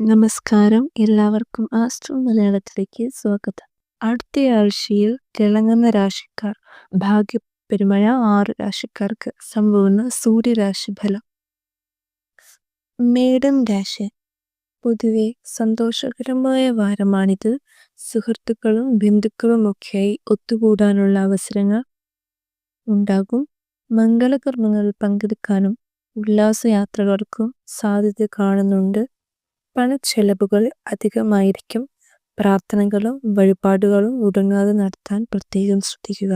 നമസ്കാരം. എല്ലാവർക്കും ആസ്ട്രോ മലയാളത്തിലേക്ക് സ്വാഗതം. അടുത്ത ആഴ്ചയിൽ തിളങ്ങുന്ന രാശിക്കാർ ഭാഗ്യപെരുമഴ ആറ് രാശിക്കാർക്ക് സംഭവുന്ന സൂര്യരാശി ഫലം മേഡം രാശി. പൊതുവെ സന്തോഷകരമായ വാരമാണിത്. സുഹൃത്തുക്കളും ബന്ധുക്കളും ഒക്കെയായി ഒത്തുകൂടാനുള്ള അവസരങ്ങൾ ഉണ്ടാകും. മംഗളകർമ്മങ്ങളിൽ പങ്കെടുക്കാനും ഉല്ലാസയാത്രകൾക്കും സാധ്യത കാണുന്നുണ്ട്. പണച്ചെലവുകൾ അധികമായിരിക്കും. പ്രാർത്ഥനകളും വഴിപാടുകളും മുടങ്ങാതെ നടത്താൻ പ്രത്യേകം ശ്രദ്ധിക്കുക.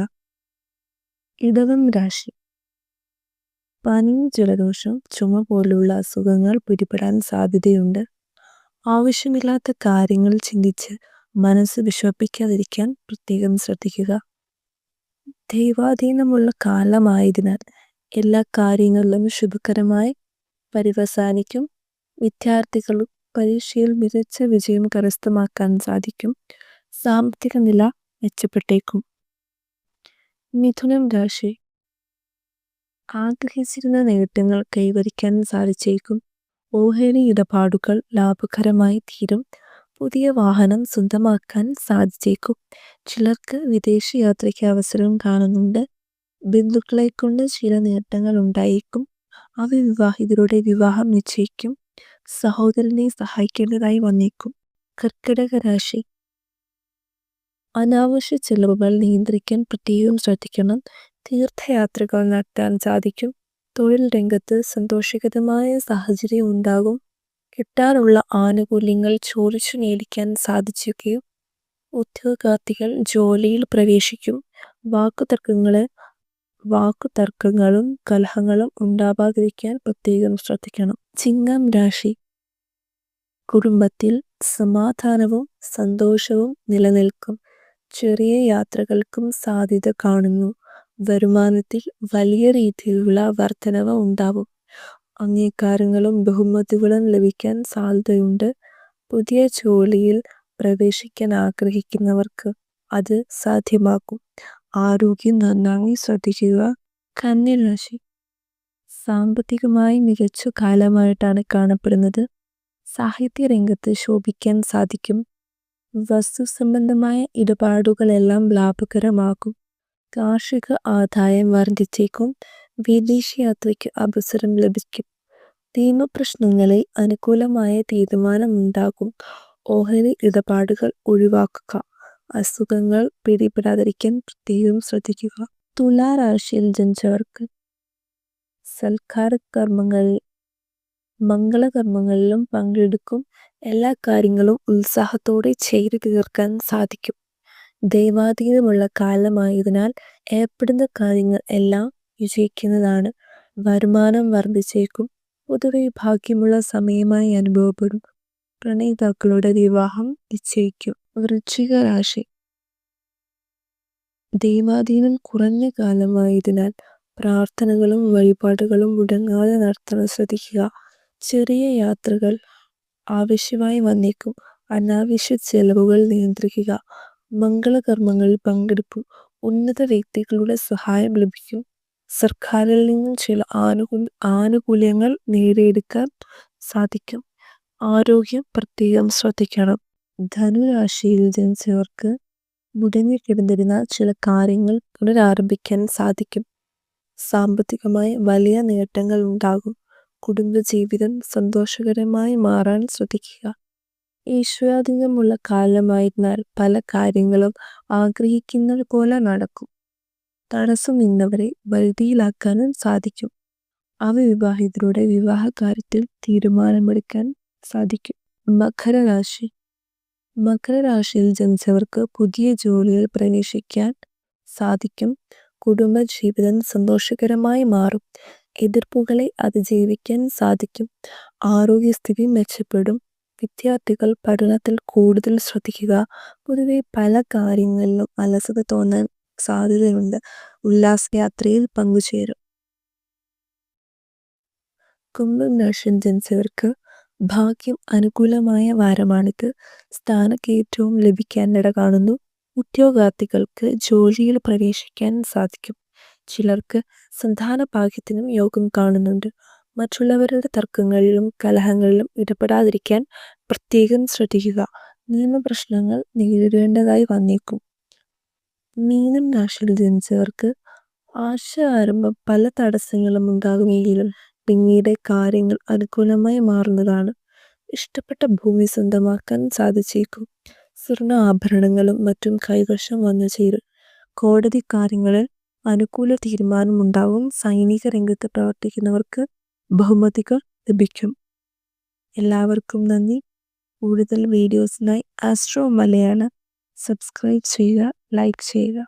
ഇടവം രാശി. പനി ജലദോഷം ചുമ പോലുള്ള അസുഖങ്ങൾ പിടിപെടാൻ സാധ്യതയുണ്ട്. ആവശ്യമില്ലാത്ത കാര്യങ്ങൾ ചിന്തിച്ച് മനസ്സ് വിഷമിപ്പിക്കാതിരിക്കാൻ പ്രത്യേകം ശ്രദ്ധിക്കുക. ദൈവാധീനമുള്ള കാലമായതിനാൽ എല്ലാ കാര്യങ്ങളിലും ശുഭകരമായി പരിവസാനിക്കും. വിദ്യാർത്ഥികളും പരീക്ഷയിൽ മികച്ച വിജയം കരസ്ഥമാക്കാൻ സാധിക്കും. സാമ്പത്തിക നില മെച്ചപ്പെട്ടേക്കും. മിഥുനം രാശി. ആഗ്രഹിച്ചിരുന്ന നേട്ടങ്ങൾ കൈവരിക്കാൻ സാധിച്ചേക്കും. ഓഹരി ഇടപാടുകൾ ലാഭകരമായി തീരും. പുതിയ വാഹനം സ്വന്തമാക്കാൻ സാധിച്ചേക്കും. ചിലർക്ക് വിദേശ യാത്രയ്ക്ക് അവസരം കാണുന്നുണ്ട്. ബന്ധുക്കളെ കൊണ്ട് ചില നേട്ടങ്ങൾ ഉണ്ടായേക്കും. അവിവാഹിതരുടെ വിവാഹം നിശ്ചയിക്കും. സഹോദരനെ സഹായിക്കേണ്ടതായി വന്നേക്കും. കർക്കിടക രാശി. അനാവശ്യ ചെലവുകൾ നിയന്ത്രിക്കാൻ പ്രത്യേകം ശ്രദ്ധിക്കണം. തീർത്ഥയാത്രകൾ നടത്താൻ സാധിക്കും. തൊഴിൽ രംഗത്ത് സന്തോഷകരമായ സാഹചര്യം ഉണ്ടാകും. കിട്ടാനുള്ള ആനുകൂല്യങ്ങൾ ചോദിച്ചു നേടിക്കാൻ സാധിക്കുകയും ഉദ്യോഗാർത്ഥികൾ ജോലിയിൽ പ്രവേശിക്കും. വാക്കുതർക്കങ്ങളെ വാക്കുതർക്കങ്ങളും കലഹങ്ങളും ഉണ്ടാവാതിരിക്കാൻ പ്രത്യേകം ശ്രദ്ധിക്കണം. ചിങ്ങം രാശി. കുടുംബത്തിൽ സമാധാനവും സന്തോഷവും നിലനിൽക്കും. ചെറിയ യാത്രകൾക്കും സാധ്യത കാണുന്നു. വരുമാനത്തിൽ വലിയ രീതിയിലുള്ള വർധനവ് ഉണ്ടാവും. അംഗീകാരങ്ങളും ബഹുമതികളും ലഭിക്കാൻ സാധ്യതയുണ്ട്. പുതിയ ജോലിയിൽ പ്രവേശിക്കാൻ ആഗ്രഹിക്കുന്നവർക്ക് അത് സാധ്യമാക്കും. ആരോഗ്യം നന്നായി ശ്രദ്ധിക്കുക. കന്നി രാശി സാമ്പത്തികമായി മികച്ച കാലമായിട്ടാണ് കാണപ്പെടുന്നത്. സാഹിത്യ രംഗത്ത് ശോഭിക്കാൻ സാധിക്കും. വസ്തു സംബന്ധമായ ഇടപാടുകളെല്ലാം ലാഭകരമാകും കാർഷിക ആദായം വർദ്ധിച്ചേക്കും. വിദേശ യാത്രയ്ക്ക് അവസരം ലഭിക്കും. നിയമപ്രശ്നങ്ങളിൽ അനുകൂലമായ തീരുമാനമുണ്ടാകും. ഓഹരി ഇടപാടുകൾ ഒഴിവാക്കുക. അസുഖങ്ങൾ പിടിപെടാതിരിക്കാൻ പ്രത്യേകം ശ്രദ്ധിക്കുക. തുലാരാശിയിൽ ജനിച്ചവർക്ക് സൽക്കാര കർമ്മങ്ങളിൽ മംഗളകർമ്മങ്ങളിലും പങ്കെടുക്കും. എല്ലാ കാര്യങ്ങളും ഉത്സാഹത്തോടെ ചെയ്തു തീർക്കാൻ സാധിക്കും. ദൈവാധീനമുള്ള കാലമായതിനാൽ ഏർപ്പെടുന്ന കാര്യങ്ങൾ എല്ലാം വിജയിക്കുന്നതാണ്. വരുമാനം വർദ്ധിച്ചേക്കും. പൊതുവെ ഭാഗ്യമുള്ള സമയമായി അനുഭവപ്പെടും. പ്രണയിതാക്കളുടെ വിവാഹം നിശ്ചയിക്കും. വൃശ്ചിക രാശി ദൈവാധീനം കുറഞ്ഞ കാലമായതിനാൽ പ്രാർത്ഥനകളും വഴിപാടുകളും മുടങ്ങാതെ നടത്താൻ ശ്രദ്ധിക്കുക. ചെറിയ യാത്രകൾ ആവശ്യമായി വന്നേക്കും. അനാവശ്യ ചെലവുകൾ നിയന്ത്രിക്കുക. മംഗളകർമ്മങ്ങളിൽ പങ്കെടുപ്പും. ഉന്നത വ്യക്തികളുടെ സഹായം ലഭിക്കും. സർക്കാരിൽ നിന്നും ചില ആനുകൂല ആനുകൂല്യങ്ങൾ നേടിയെടുക്കാൻ സാധിക്കും. ആരോഗ്യം പ്രത്യേകം ശ്രദ്ധിക്കണം. ധനുരാശിയിൽ ജനിച്ചവർക്ക് മുടങ്ങിക്കിടന്നിരുന്ന ചില കാര്യങ്ങൾ പുനരാരംഭിക്കാൻ സാധിക്കും. സാമ്പത്തികമായി വലിയ നേട്ടങ്ങൾ ഉണ്ടാകും. കുടുംബജീവിതം സന്തോഷകരമായി മാറാൻ ശ്രദ്ധിക്കുക. ഈശ്വരാധീനമുള്ള കാലമായിരുന്നാൽ പല കാര്യങ്ങളും ആഗ്രഹിക്കുന്നത് പോലെ നടക്കും. തടസ്സം നിന്നവരെ വരുതിയിലാക്കാനും സാധിക്കും. അവിവാഹിതരുടെ വിവാഹ കാര്യത്തിൽ തീരുമാനമെടുക്കാൻ സാധിക്കും. മകരരാശി മകരരാശിയിൽ ജനിച്ചവർക്ക് പുതിയ ജോലിയിൽ പ്രവേശിക്കാൻ സാധിക്കും. കുടുംബജീവിതം സന്തോഷകരമായി മാറും. എതിർപ്പുകളെ അതിജീവിക്കാൻ സാധിക്കും. ആരോഗ്യസ്ഥിതി മെച്ചപ്പെടും. വിദ്യാർത്ഥികൾ പഠനത്തിൽ കൂടുതൽ ശ്രദ്ധിക്കുക. പൊതുവെ പല കാര്യങ്ങളിലും അലസത തോന്നാൻ സാധ്യതയുണ്ട്. ഉല്ലാസയാത്രയിൽ പങ്കുചേരും. കുംഭം രാശിയിൽ ജനിച്ചവർക്ക് ഭാഗ്യം അനുകൂലമായ വാരമാണിത്. സ്ഥാനക്കയറ്റവും ലഭിക്കാൻ ഇട കാണുന്നു ഉദ്യോഗാർത്ഥികൾക്ക് ജോലിയിൽ പ്രവേശിക്കാൻ സാധിക്കും. ചിലർക്ക് സന്താന ഭാഗ്യത്തിനും യോഗം കാണുന്നുണ്ട്. മറ്റുള്ളവരുടെ തർക്കങ്ങളിലും കലഹങ്ങളിലും ഇടപെടാതിരിക്കാൻ പ്രത്യേകം ശ്രദ്ധിക്കുക. നിയമപ്രശ്നങ്ങൾ നേരിടേണ്ടതായി വന്നേക്കും. മീനം രാശിയിൽ ജനിച്ചവർക്ക് ആശ ആരംഭം പല തടസ്സങ്ങളും ഉണ്ടാകുമെങ്കിലും പിന്നീട് കാര്യങ്ങൾ അനുകൂലമായി മാറുന്നതാണ്. ഇഷ്ടപ്പെട്ട ഭൂമി സ്വന്തമാക്കാൻ സാധിച്ചേക്കും. സ്വർണ ആഭരണങ്ങളും മറ്റും കൈവശം വന്നു ചേരും. കോടതി കാര്യങ്ങളിൽ അനുകൂല തീരുമാനമുണ്ടാവും. സൈനിക രംഗത്ത് പ്രവർത്തിക്കുന്നവർക്ക് ബഹുമതികൾ ലഭിക്കും. എല്ലാവർക്കും നന്ദി. കൂടുതൽ വീഡിയോസിനായി ആസ്ട്രോ മലയാളം. സബ്സ്ക്രൈബ് ചെയ്യുക ലൈക്ക് ചെയ്യുക.